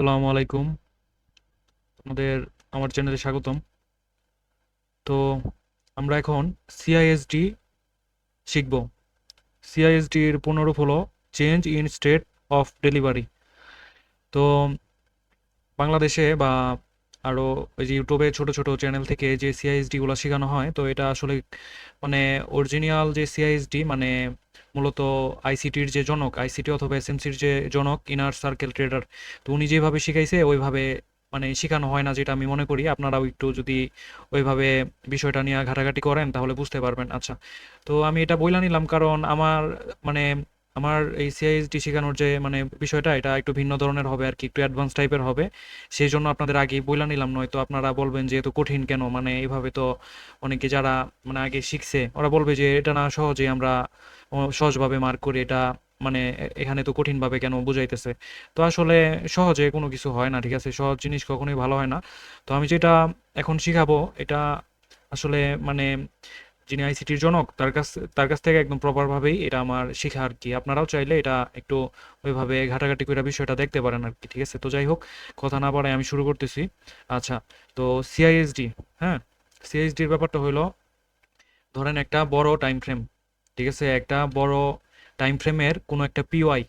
আসসালামু আলাইকুম। আপনাদের আমার চ্যানেলে স্বাগতম। তো আমরা এখন সিআইএসডি শিখব। সিআইএসডির পুনরূপ হলো change in state of delivery তো বাংলাদেশে বা আরও ওই যে ইউটিউবে ছোট ছোট চ্যানেল থেকে যে সিআইএসডিগুলো শেখানো হয়, তো এটা আসলে মানে অরিজিনাল যে সিআইএসডি মানে মূলত আইসিটির যে জনক আইসিটি অথবা এসএমসির যে জনক ইনার সার্কেল ট্রেডার তো উনি যেভাবে শিখাইছে, ওইভাবে মানে শেখানো হয় না যেটা আমি মনে করি। আপনারাও একটু যদি ওইভাবে বিষয়টা নিয়ে ঘাটাঘাটি করেন, তাহলে বুঝতে পারবেন। আচ্ছা তো আমি এটা বইলা নিলাম কারণ আমার মানে আমার এই সিআইএসডি শেখানোর যে মানে বিষয়টা, এটা একটু ভিন্ন ধরনের হবে আর কি, একটু অ্যাডভান্স টাইপের হবে। সেই জন্য আপনাদের আগেই বইলা নিলাম, নয়তো আপনারা বলবেন যে, এত কঠিন কেন? মানে এইভাবে তো অনেকে যারা মানে আগে শিখছে, ওরা বলবে যে, এটা না সহজে আমরা সহজভাবে মার্ক করি, এটা মানে এখানে তো কঠিনভাবে কেন বুঝাইতেছে? তো আসলে সহজে কোনো কিছু হয় না, ঠিক আছে? সহজ জিনিস কখনোই ভালো হয় না। তো আমি যেটা এখন শিখাবো, এটা আসলে মানে যিনি আইসিটির জনক, তার কাছ তার কাছ থেকে একদম প্রপারভাবেই এটা আমার শেখা আর কি। আপনারাও চাইলে এটা একটু ওইভাবে ঘাটাঘাটি করে বিষয়টা দেখতে পারেন আর কি, ঠিক আছে? তো যাই হোক, কথা না বাড়ায় আমি শুরু করতেছি। আচ্ছা তো সিআইএসডি হ্যাঁ? সিআইএসডির ব্যাপারটা হইল, ধরেন একটা বড় টাইম ফ্রেম ঠিক আছে? একটা বড় টাইম ফ্রেমের কোনো একটা পিওয়াই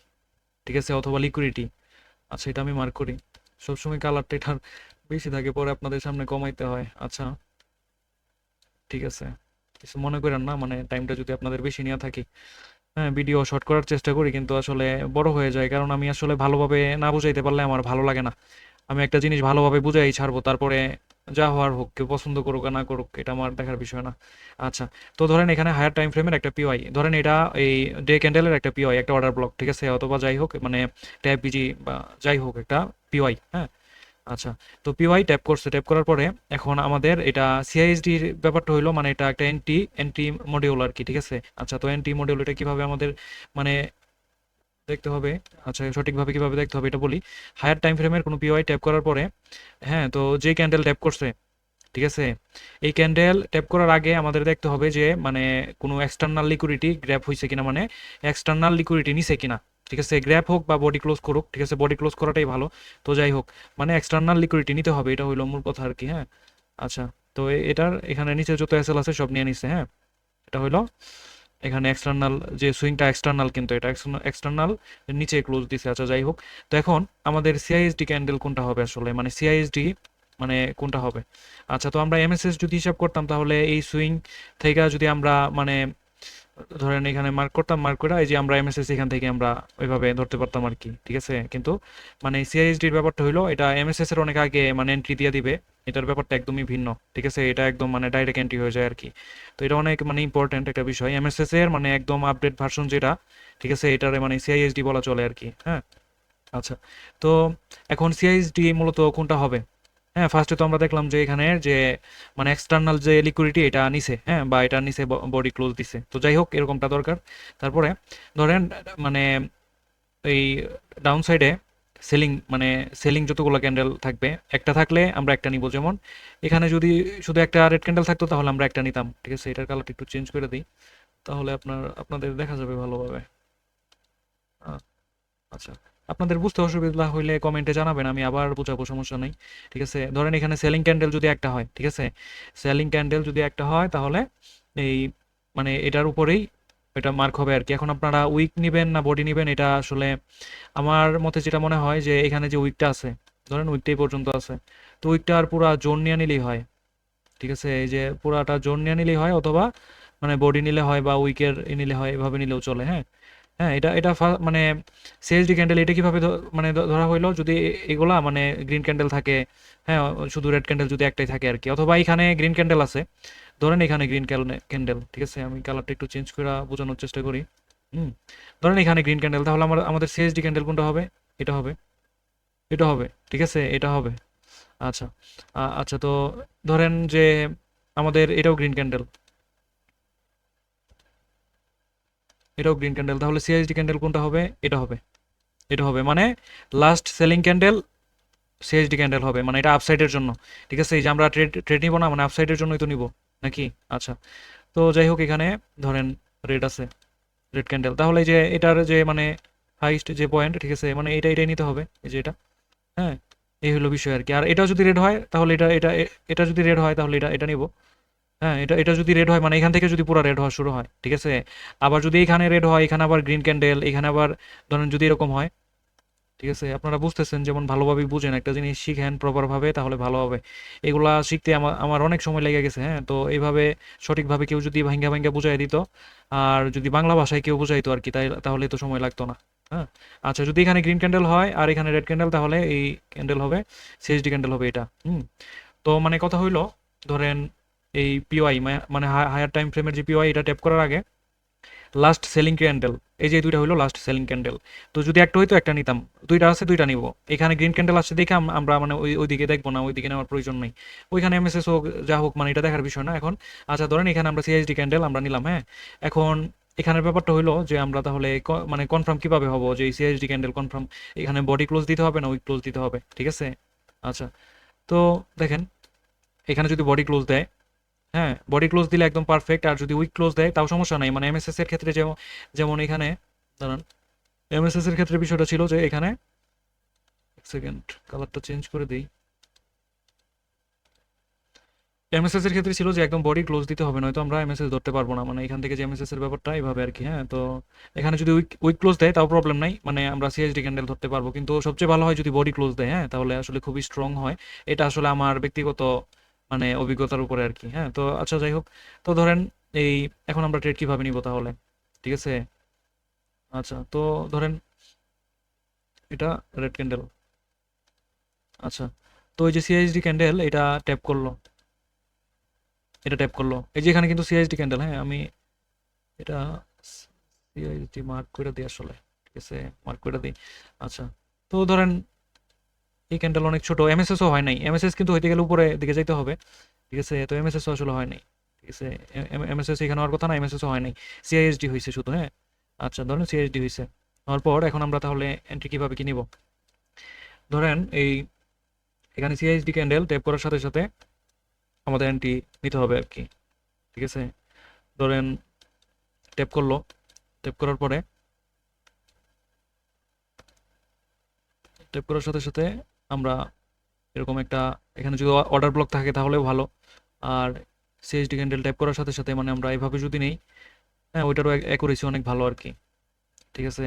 ঠিক আছে? অথবা লিকুইডিটি আচ্ছা এটা আমি মার্ক করি। সবসময় কালারটা এটার বেশি থাকে, পরে আপনাদের সামনে কমাইতে হয়। আচ্ছা ঠিক আছে? কিছু মনে করেন না মানে টাইমটা যদি আপনাদের বেশি নেওয়া থাকি। হ্যাঁ ভিডিও শর্ট করার চেষ্টা করি, কিন্তু আসলে বড় হয়ে যায়। কারণ আমি আসলে ভালোভাবে না বুঝাইতে পারলে আমার ভালো লাগে না। আমি একটা জিনিস ভালোভাবে বুঝাই ছাড়বো, তারপরে যা হওয়ার হোক, কেউ পছন্দ করুক না করুক, এটা আমার দেখার বিষয় না। আচ্ছা তো ধরেন এখানে হায়ার টাইম ফ্রেমের একটা পিওয়াই ধরেন এটা এই ডে ক্যান্ডেলের একটা পিওয়াই একটা অর্ডার ব্লক ঠিক আছে? অথবা যাই হোক মানে ট্যাব বিজি বা যাই হোক একটা পিওয়াই হ্যাঁ? আচ্ছা তো পিওয়াই ট্যাপ করছে ট্যাপ করার পরে এখন আমাদের এটা সিআইএসডির ব্যাপারটা হইল মানে এটা একটা এন্টি এন্টি মডিউল আর কি, ঠিক আছে? আচ্ছা তো এন্টি মডিউল এটা কীভাবে আমাদের মানে দেখতে হবে? আচ্ছা সঠিকভাবে কীভাবে দেখতে হবে এটা বলি। হায়ার টাইম ফ্রেমের কোনো পিওয়াই ট্যাপ করার পরে হ্যাঁ তো যে ক্যান্ডেল ট্যাপ করছে, ঠিক আছে? এই ক্যান্ডেল ট্যাপ করার আগে আমাদের দেখতে হবে যে মানে কোনো এক্সটার্নাল লিকুইডিটি গ্র্যাপ হয়েছে কিনা মানে এক্সটার্নাল লিকুইডিটি নিছে কিনা। ঠিক আছে গ্র্যাপ হোক বা বডি ক্লোজ করুক, ঠিক আছে বডি ক্লোজ করাটাই ভালো। তো যাই হোক মানে এক্সটার্নাল লিকুইডিটি নিতে হবে, এটা হইল মূল কথা আর কি হ্যাঁ? আচ্ছা তো এটার এখানে নিচে যত এসএল আছে সব নিয়ে নিছে হ্যাঁ? এটা হইল এখানে এক্সটার্নাল যে সুইংটা এক্সটার্নাল কিন্তু এটা এক্সটার্নাল নিচে ক্লোজ দিছে আচ্ছা যাই হোক। তো এখন আমাদের সিআইএসডি ক্যান্ডেল কোনটা হবে আসলে? মানে সিআইএসডি মানে কোনটা হবে? আচ্ছা তো আমরা এমএসএস যদি হিসাব করতাম তাহলে এই সুইং থেকে যদি আমরা মানে ধরেন এখানে মার্ক করতাম মার্ক করে এই যে আমরা এমএসএস এখান থেকে আমরা ওইভাবে ধরতে পারতাম আর কি, ঠিক আছে? কিন্তু মানে সিআইএসডির ব্যাপারটা হইল, এটা এমএসএস এর অনেক আগে মানে এন্ট্রি দিয়ে দিবে, এটার ব্যাপারটা একদমই ভিন্ন, ঠিক আছে? এটা একদম মানে ডাইরেক্ট এন্ট্রি হয়ে যায় আর কি। তো এটা অনেক মানে ইম্পর্টেন্ট একটা বিষয় এমএসএস এর মানে একদম আপডেট ভার্সন যেটা, ঠিক আছে? এটার মানে সিআইএসডি বলা চলে আর কি হ্যাঁ? আচ্ছা তো এখন সিআইএসডি মূলত কোনটা হবে? হ্যাঁ ফার্স্টে তো আমরা দেখলাম যে এখানে যে মানে এক্সটার্নাল যে লিকুইডিটি এটা নিছে হ্যাঁ বা এটা নিছে বডি ক্লোজ দিছে। তো যাই হোক, এরকমটা দরকার। তারপরে ধরেন মানে এই ডাউন সাইডে সেলিং মানে সেলিং যতগুলো ক্যান্ডেল থাকবে, একটা থাকলে আমরা একটা নিব। যেমন এখানে যদি শুধু একটা রেড ক্যান্ডেল থাকতো, তাহলে আমরা একটা নিতাম। ঠিক আছে, এটার কালারটা একটু চেঞ্জ করে দিই। তাহলে আপনার, আপনাদের দেখা যাবে ভালোভাবে। আচ্ছা। আপনাদের বুঝতে অসুবিধা হইলে কমেন্টে জানাবেন, আমি আবার বোঝাবো, সমস্যা নেই। ঠিক আছে? ধরেন এখানে সেলিং ক্যান্ডেল যদি একটা হয়, ঠিক আছে? সেলিং ক্যান্ডেল যদি একটা হয়, তাহলে এই মানে এটার উপরেই এটা মার্ক হবে আর কি এখন আপনারা উইক নেবেন না বডি নেবেন, এটা আসলে আমার মতে যেটা মনে হয় যে এখানে যে উইকটা আছে, ধরেন উইকটাই পর্যন্ত আছে, তো উইকটার পুরা জোন নিয়ে নিলেই হয়। ঠিক আছে? এই যে পুরাটা জোন নিয়ে নিলেই হয়, অথবা মানে বডি নিলে হয় বা উইকের নিলে হয়, এভাবে নিলেও চলে হ্যাঁ? হ্যাঁ এটা এটা মানে সিএসডি ক্যান্ডেল এটা কীভাবে মানে ধরা হইল? যদি এগুলা মানে গ্রিন ক্যান্ডেল থাকে হ্যাঁ শুধু রেড ক্যান্ডেল যদি একটাই থাকে আর কি। অথবা এখানে গ্রিন ক্যান্ডেল আছে। ধরেন এখানে গ্রিন ক্যান্ডেল ঠিক আছে? আমি কালারটা একটু চেঞ্জ করে বোঝানোর চেষ্টা করি। হুম? ধরেন এখানে গ্রিন ক্যান্ডেল তাহলে আমার, আমাদের সিএসডি ক্যান্ডেল কোনটা হবে? এটা হবে। এটা হবে, ঠিক আছে? এটা হবে। আচ্ছা। আচ্ছা তো ধরেন যে আমাদের এটাও গ্রিন ক্যান্ডেল এটাও গ্রিন ক্যান্ডেল তাহলে সিএসডি ক্যান্ডেল কোনটা হবে? এটা হবে। এটা হবে। মানে last selling candle CSD candle হবে। মানে এটা আপসাইডের জন্য। ঠিক আছে? এই যে আমরা ট্রেড ট্রেড নিব না? মানে আপসাইডের জন্যই তো নিব। নাকি? আচ্ছা। তো যাই হোক, এখানে ধরেন রেড আছে। রেড ক্যান্ডেল তাহলে যে এটার যে মানে হাইস্ট যে পয়েন্ট ঠিক আছে? মানে এটা, এটাই নিতে হবে। এই যে এটা। হ্যাঁ? এই হলো বিষয় আর কি। আর এটাও যদি রেড হয়, তাহলে এটা এটা এটা যদি রেড হয়, তাহলে এটা এটা নিব। হ্যাঁ এটা এটা যদি রেড হয় মানে এখান থেকে যদি পুরো রেড হওয়া শুরু হয়, ঠিক আছে? আবার যদি এখানে রেড হয়, এখানে আবার গ্রিন ক্যান্ডেল এখানে আবার ধরেন যদি এরকম হয়, ঠিক আছে? আপনারা বুঝতেছেন, যেমন ভালোভাবে বুঝেন, একটা জিনিস শিখেন প্রপারভাবে তাহলে ভালো হবে। এগুলা শিখতে আমার আমার অনেক সময় লেগে গেছে হ্যাঁ? তো এইভাবে সঠিকভাবে কেউ যদি ভাঙ্গা ভাঙ্গা বুঝাই দিত, আর যদি বাংলা ভাষায় কেউ বুঝাইতো আর কি, তাই, তাহলে তো সময় লাগতো না হ্যাঁ? আচ্ছা যদি এখানে গ্রিন ক্যান্ডেল হয় আর এখানে রেড ক্যান্ডেল তাহলে এই ক্যান্ডেল হবে সিএসডি ক্যান্ডেল হবে এটা, হুম? তো মানে কথা হইল, ধরেন এই পিওআই মানে হায়ার টাইম ফ্রেমের যে পিওআই এটা ট্যাপ করার আগে লাস্ট সেলিং ক্যান্ডেল এই যে দুইটা হলো লাস্ট সেলিং ক্যান্ডেল তো যদি একটা হইতো, একটা নিতাম। দুইটা আছে, দুইটা নিব। এখানে গ্রিন ক্যান্ডেল আসছে দেখে আমরা মানে ওই, ওইদিকে দেখব না, ওইদিকে নেওয়ার প্রয়োজন নেই। ওইখানে এমএসএস হোক, যা হোক মানে এটা দেখার বিষয় না এখন। আচ্ছা ধরেন এখানে আমরা সিএইচডি ক্যান্ডেল আমরা নিলাম হ্যাঁ? এখন এখানের ব্যাপারটা হইল যে আমরা তাহলে মানে কনফার্ম কীভাবে হব যে এই সিএইচডি ক্যান্ডেল কনফার্ম এখানে বডি ক্লোজ দিতে হবে না উইক ক্লোজ দিতে হবে? ঠিক আছে? আচ্ছা তো দেখেন, এখানে যদি বডি ক্লোজ দেয় হ্যাঁ বডি ক্লোজ দিলে একদম পারফেক্ট আর যদি উইক ক্লোজ দেয়, তাও সমস্যা নাই। মানে এমএসএস এর ক্ষেত্রে যেমন যেমন এখানে, দাঁড়ান এমএসএস এর ক্ষেত্রে বিষয়টা ছিল যে এখানে, এক সেকেন্ড কালারটা চেঞ্জ করে দিই। এমএসএস এর ক্ষেত্রে ছিল যে একদম বডি ক্লোজ দিতে হবে, নয়তো আমরা এমএসএস ধরতে পারব না। মানে এখান থেকে যে এমএসএস এর ব্যাপারটা এইভাবে আর কি হ্যাঁ তো এখানে যদি উইক উইক ক্লোজ দেয়, তাও প্রবলেম নাই। মানে আমরা সিএইচডি ক্যান্ডেল ধরতে পারব। কিন্তু সবচেয়ে ভালো হয় যদি বডি ক্লোজ দেয় হ্যাঁ তাহলে আসলে খুবই স্ট্রং হয়। এটা আসলে আমার ব্যক্তিগত মানে অভিজ্ঞতার উপরে আর কি হ্যাঁ? তো আচ্ছা যাই হোক। তো ধরেন এই, এখন আমরা ট্রেড কীভাবে নিব তাহলে? ঠিক আছে? আচ্ছা তো ধরেন এটা রেড ক্যান্ডেল আচ্ছা তো এই যে সিআইএসডি ক্যান্ডেল এটা ট্যাপ করল। এটা ট্যাপ করল। এই যে এখানে কিন্তু সিআইএসডি ক্যান্ডেল হ্যাঁ? আমি এটা সিআইএসডি মার্ক করে দিই আসলে। ঠিক আছে? মার্ক করে দিই। আচ্ছা তো ধরেন এই ক্যান্ডেল অনেক ছোট এমএসএসও হয় নাই। এমএসএস কিন্তু হইতে গেলে উপরে দিকে যাইতে হবে। ঠিক আছে, তো এমএসএসও আসলে হয় নাই। ঠিক আছে এমএসএস এখানে হওয়ার কথা না এমএসএসও হয় নাই। সিআইএসডি হয়েছে শুধু হ্যাঁ? আচ্ছা ধরেন সিআইএসডি হয়েছে হওয়ার পর এখন আমরা তাহলে এন্ট্রি কীভাবে কি নিব? ধরেন এই, এখানে সিআইএসডি ক্যান্ডেল ট্যাপ করার সাথে সাথে আমাদের এন্ট্রি নিতে হবে আর কি। ঠিক আছে? ধরেন ট্যাপ করল। ট্যাপ করার পরে ট্যাপ করার সাথে সাথে আমরা এরকম একটা, এখানে যদি অর্ডার ব্লক থাকে তাহলেও ভালো। আর সিএইচডি ক্যান্ডেল টাইপ করার সাথে সাথে মানে আমরা এইভাবে যদি নেই হ্যাঁ ওইটারও অ্যাকুরেসি অনেক ভালো আর কি। ঠিক আছে?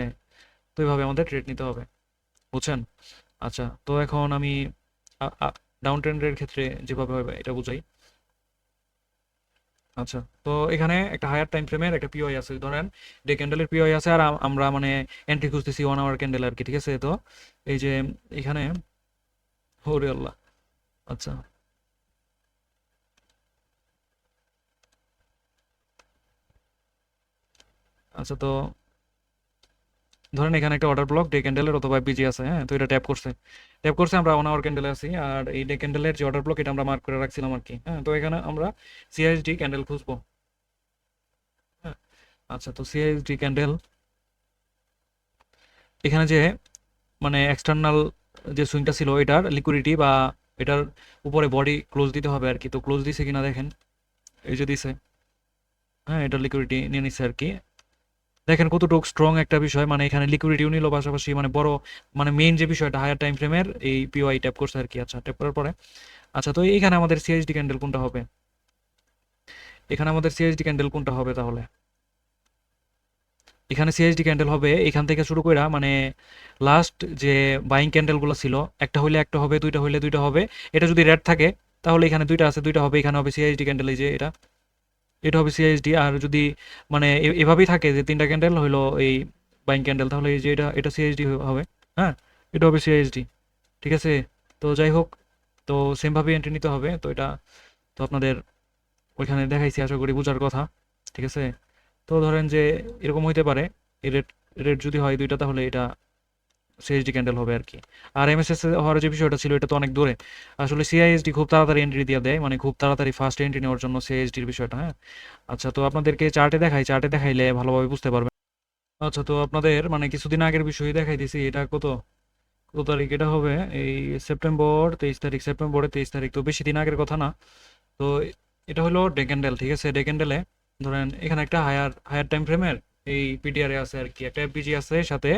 তো এইভাবে আমাদের ট্রেড নিতে হবে। বুঝছেন? আচ্ছা তো এখন আমি ডাউন ট্রেন্ডের ক্ষেত্রে যেভাবে হবে এটা বুঝাই। আচ্ছা তো এখানে একটা হায়ার টাইম ফ্রেমের একটা পিওআই আছে। ধরেন ডে ক্যান্ডেলের পিওআই আছে আর আমরা মানে এন্ট্রি খুঁজতেছি ওয়ান আওয়ার ক্যান্ডেল আর কি, ঠিক আছে? তো এই যে এখানে ওরে আল্লাহ। আচ্ছা। আচ্ছা তো ধরেন এখানে একটা অর্ডার ব্লক ডে ক্যান্ডেলের অথবা বিজি আছে হ্যাঁ? তো এটা ট্যাপ করছে। ট্যাপ করছে, আমরা ওয়ান আওয়ার ক্যান্ডেলে আছি, আর এই ডে ক্যান্ডেলের যে অর্ডার ব্লক এটা আমরা মার্ক করে রাখছিলাম আর কি হ্যাঁ? তো এখানে আমরা সিআইএসডি ক্যান্ডেল খুঁজবো। হ্যাঁ? আচ্ছা তো সিআইএসডি ক্যান্ডেল এখানে যে মানে এক্সটার্নাল যে সুইংটা ছিল, এটার লিকুইডিটি বা এটার উপরে বডি ক্লোজ দিতে হবে আর কি। তো ক্লোজ দিছে কিনা দেখেন। এই যে দিছে। হ্যাঁ এটার লিকুইডিটি নিয়ে নিচ্ছে আর কি। দেখেন কতটুকু স্ট্রং একটা বিষয় মানে এখানে লিকুইডিটিও নিল পাশাপাশি মানে বড় মানে মেইন যে বিষয়টা হায়ার টাইম ফ্রেমের এই পিওআই ট্যাপ করছে আর কি। আচ্ছা ট্যাপ করার পরে। আচ্ছা তো এইখানে আমাদের সিএইচডি ক্যান্ডেল কোনটা হবে? এখানে আমাদের সিএইচডি ক্যান্ডেল কোনটা হবে তাহলে? এখানে সিএইচডি ক্যান্ডেল হবে, এখান থেকে শুরু করে মানে লাস্ট যে বাইং ক্যান্ডেলগুলো ছিল, একটা হইলে একটা হবে, দুইটা হইলে দুইটা হবে, এটা যদি রেড থাকে, তাহলে এখানে দুইটা আছে, দুইটা হবে, এখানে হবে সিএইচডি ক্যান্ডেল এই যে এটা। এটা হবে সিএইচডি আর যদি মানে এভাবেই থাকে যে তিনটা ক্যান্ডেল হলো এই বাইং ক্যান্ডেল তাহলে এই যে এটা এটা সিএইচডি হবে হ্যাঁ? এটা হবে সিএইচডি ঠিক আছে? তো যাই হোক, তো সেমভাবে এন্ট্রি নিতে হবে, তো এটা তো আপনাদের ওইখানে দেখাইছি, আশা করি বোঝার কথা, ঠিক আছে? তো ধরেন যে এরকম হইতে পারে রেড রেড যদি হয় দুইটা, তাহলে এটা সিএইচডি ক্যান্ডেল হবে আর কি আর এমএসএস হওয়ার যে বিষয়টা ছিল, এটা তো অনেক দূরে। আসলে সিআইএসডি খুব তাড়াতাড়ি এন্ট্রি দিয়ে দেয় মানে খুব তাড়াতাড়ি ফার্স্ট এন্ট্রি নেওয়ার জন্য সিআইএসডির বিষয়টা হ্যাঁ? আচ্ছা তো আপনাদেরকে চার্টে দেখাই চার্টে দেখাইলে ভালোভাবে বুঝতে পারবেন। আচ্ছা তো আপনাদের মানে কিছুদিন আগের বিষয় দেখাই দিছি এটা কত? কত তারিখ এটা হবে? এই সেপ্টেম্বর তেইশ তারিখ সেপ্টেম্বরের তেইশ তারিখ, তো বেশি দিন আগের কথা না। তো এটা হলো ডে ক্যান্ডেল ঠিক আছে? ডে ক্যান্ডেলে ধরেন, এখানে একটা হায়ার হায়ার টাইম ফ্রেমের এই পিডিআরে আছে আর কি একটা এফবিজি আছে সাথে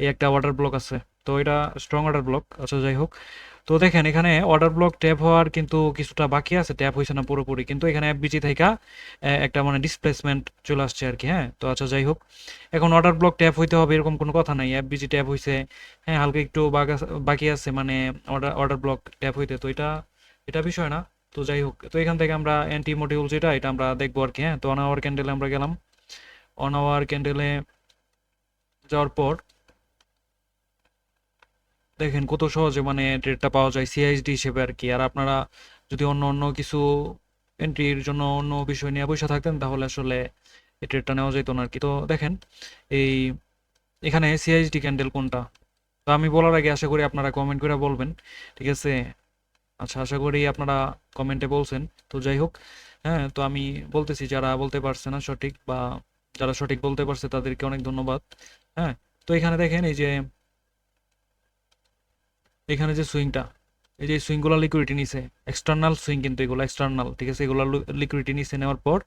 এই একটা ওয়াটার ব্লক আছে। তো এটা স্ট্রং ওয়াটার ব্লক আচ্ছা যাই হোক। তো দেখেন, এখানে ওয়াটার ব্লক ট্যাপ হওয়ার কিন্তু কিছুটা বাকি আছে ট্যাপ হয়েছে না পুরোপুরি। কিন্তু এখানে এফবিজি থেকে একটা মানে ডিসপ্লেসমেন্ট চলে আসছে আর কি হ্যাঁ? তো আচ্ছা যাই হোক। এখন ওয়াটার ব্লক ট্যাপ হইতে হবে, এরকম কোনো কথা নাই। এফবিজি ট্যাপ হয়েছে হ্যাঁ হালকা একটু বাকি আছে মানে অর্ডার অর্ডার ব্লক ট্যাপ হইতে। তো এটা এটা বিষয় না। তো যাই হোক, তো এখান থেকে আমরা অ্যান্টি মডিউল যেটা, এটা আমরা দেখব আর কি হ্যাঁ? তো অন আওয়ার ক্যান্ডেলে আমরা গেলাম। অন আওয়ার ক্যান্ডেলে যাওয়ার পর দেখেন কত সহজে মানে ট্রেডটা পাওয়া যায় সিআইএসডি হিসেবে আর কি। আর আপনারা যদি অন্য অন্য কিছু এন্ট্রির জন্য অন্য বিষয় নিয়ে পয়সা থাকতেন, তাহলে আসলে এই ট্রেডটা নেওয়া যেত না আর কি। তো দেখেন, এই এখানে সিআইএসডি ক্যান্ডেল কোনটা? তো আমি বলার আগে আশা করি আপনারা কমেন্ট করে বলবেন, ঠিক আছে? আচ্ছা আশা করি আপনারা কমেন্টে বলছেন। তো যাই হোক হ্যাঁ তো আমি বলতেছি যারা বলতে পারছে না সঠিক বা যারা সঠিক বলতে পারছে তাদেরকে অনেক ধন্যবাদ হ্যাঁ। তো এখানে দেখেন এই যে, এখানে যে সুইংটা, এই যে সুইংগুলো লিকুইডিটি নিছে। এক্সটার্নাল সুইং কিন্তু এগুলো এক্সটার্নাল ঠিক আছে? এগুলো লিকুইডিটি নিছে নেওয়ার পর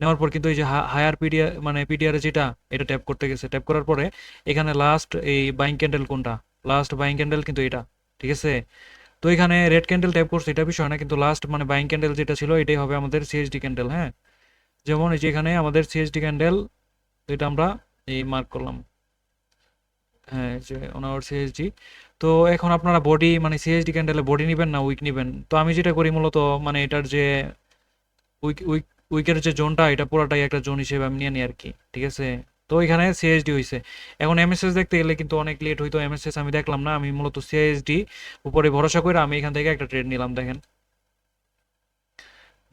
নেওয়ার পর কিন্তু এই যে হায়ার পিডিআর মানে পিডিআর যেটা, এটা ট্যাপ করতে গেছে। ট্যাপ করার পরে এখানে লাস্ট এই বাইং ক্যান্ডেল কোনটা? লাস্ট বাইং ক্যান্ডেল কিন্তু এটা, ঠিক আছে? তো এখানে রেড ক্যান্ডেল টাইপ করছে, এটা বিষয় না, কিন্তু লাস্ট মানে বাইং ক্যান্ডেল যেটা ছিল, এটাই হবে আমাদের সিএসডি ক্যান্ডেল হ্যাঁ? যেমন এই যে এখানে আমাদের সিএসডি ক্যান্ডেল এটা আমরা এই মার্ক করলাম। হ্যাঁ যে ওনার সিএসডি তো এখন আপনারা বডি মানে সিএসডি ক্যান্ডেলে বডি নেবেন না উইক নেবেন? তো আমি যেটা করি মূলত মানে এটার যে উইক উইক উইকের যে জোনটা এটা পুরোটাই একটা জোন হিসেবে আমি নিয়ে নিই আর কি, ঠিক আছে? তো এখানে সিএইচডি হয়েছে এখন এমএসএস দেখতে গেলে কিন্তু অনেক লেট হইতো। এমএসএস আমি দেখলাম না, আমি মূলত সিএসডি উপরে ভরসা করে আমি এখান থেকে একটা ট্রেড নিলাম, দেখেন।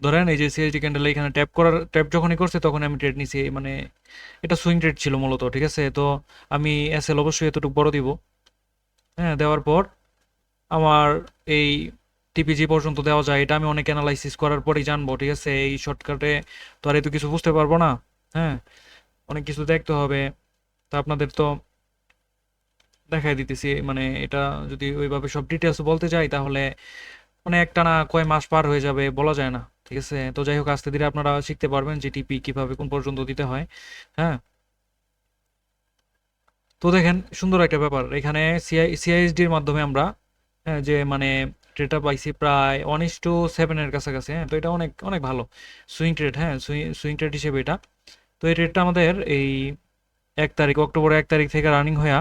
ধরেন এই যে সিএসডি ক্যান্ডেল এখানে ট্যাপ করার ট্যাপ যখনই করছে তখন আমি ট্রেড নিছি মানে এটা সুইং ট্রেড ছিল মূলত, ঠিক আছে? তো আমি এসএল অবশ্যই এতটুকু বড় দিব। হ্যাঁ দেওয়ার পর আমার এই টিপিজি পর্যন্ত দেওয়া যায়। এটা আমি অনেক অ্যানালাইসিস করার পরেই জানব, ঠিক আছে? এই শর্টকাটে তো আর এত কিছু বুঝতে পারব না। হ্যাঁ অনেক কিছু দেখতে হবে। তা আপনাদের তো দেখাই দিতেছি মানে এটা যদি ওইভাবে সব ডিটেলস বলতে যাই তাহলে মানে একটানা কয় মাস পার হয়ে যাবে বলা যায় না, ঠিক আছে? তো যাই হোক, আস্তে ধীরে আপনারা শিখতে পারবেন যে টিপি কীভাবে কোন পর্যন্ত দিতে হয় হ্যাঁ? তো দেখেন, সুন্দর একটা ব্যাপার। এখানে সিআই সিআইএসডির মাধ্যমে আমরা যে মানে ট্রেডটা পাইছি প্রায় ওয়ান ইস টু সেভেনের কাছাকাছি হ্যাঁ? তো এটা অনেক অনেক ভালো। সুইং ট্রেড হ্যাঁ? সুইং সুইং ট্রেড হিসেবে এটা। তো এই ট্রেডটা আমাদের এই এক তারিখ, অক্টোবরের এক তারিখ থেকে রানিং হয়ে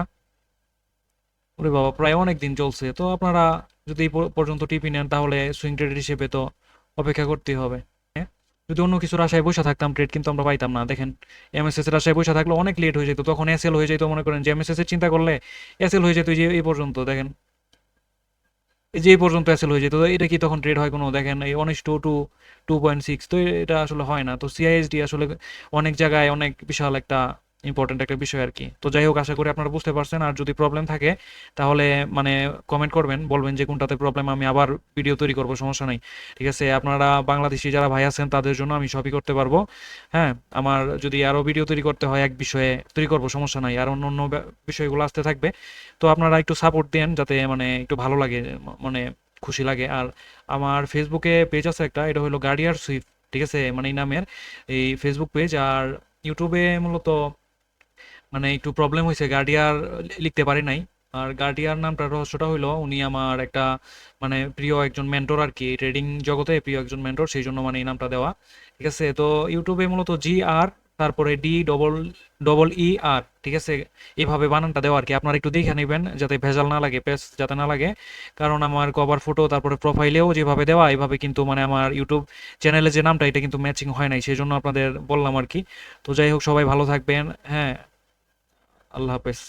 ওরে বাবা, প্রায় অনেক দিন চলছে। তো আপনারা যদি পর্যন্ত টিপি নেন, তাহলে সুইং ট্রেড হিসেবে তো অপেক্ষা করতেই হবে। হ্যাঁ? যদি অন্য কিছুর আশায় বসে থাকতাম ট্রেড কিন্তু আমরা পাইতাম না। দেখেন এমএসএস এর আশায় বসে থাকলে অনেক লেট হয়ে যেত, তখন এসএল হয়ে যেত, মনে করেন যে এমএসএস এর চিন্তা করলে এসএল হয়ে যেত যে, এই পর্যন্ত। দেখেন যে পর্যন্ত অ্যাসেল হয়ে যেত এটা কি তখন ট্রেড হয় কোনো দেখেন এই one two two two point six তো এটা আসলে হয় না। তো সিআইএসডি আসলে অনেক জায়গায় অনেক বিশাল একটা ইম্পর্টেন্ট একটা বিষয় আর কি। তো যাই হোক, আশা করি আপনারা বুঝতে পারছেন। আর যদি প্রবলেম থাকে, তাহলে মানে কমেন্ট করবেন, বলবেন যে কোনটাতে প্রবলেম আমি আবার ভিডিও তৈরি করব, সমস্যা নাই। ঠিক আছে, আপনারা বাংলাদেশি যারা ভাই আছেন, তাদের জন্য আমি সবই করতে পারব। হ্যাঁ আমার যদি আরও ভিডিও তৈরি করতে হয়, এক বিষয়ে তৈরি করব, সমস্যা নাই। আর অন্য অন্য বিষয়গুলো আসতে থাকবে। তো আপনারা একটু সাপোর্ট দেন, যাতে মানে একটু ভালো লাগে মানে খুশি লাগে। আর আমার ফেসবুকে পেজ আছে একটা, এটা হলো গার্ডিয়ার সুইফট ঠিক আছে মানে এই নামের এই ফেসবুক পেজ আর ইউটিউবে মূলত মানে একটু প্রবলেম হয়েছে গার্ডিয়ার লিখতে পারি নাই। আর গার্ডিয়ার নামটার রহস্যটা হইল, উনি আমার একটা মানে প্রিয় একজন মেন্টর আর কি ট্রেডিং জগতে প্রিয় একজন মেন্টর সেই জন্য মানে এই নামটা দেওয়া। ঠিক আছে, তো ইউটিউবে মূলত জি আর তারপরে ডি ডবল ডবল ই আর ঠিক আছে, এভাবে বানানটা দেওয়া আর কি আপনারা একটু দেখে নেবেন, যাতে ভেজাল না লাগে পেজ যাতে না লাগে। কারণ আমার কভার ফটো তারপরে প্রোফাইলেও যেভাবে দেওয়া, এভাবে কিন্তু মানে আমার ইউটিউব চ্যানেলে যে নামটা, এটা কিন্তু ম্যাচিং হয় নাই, সেই জন্য আপনাদের বললাম আর কি তো যাই হোক, সবাই ভালো থাকবেন হ্যাঁ। আল্লাহ হাফেজ।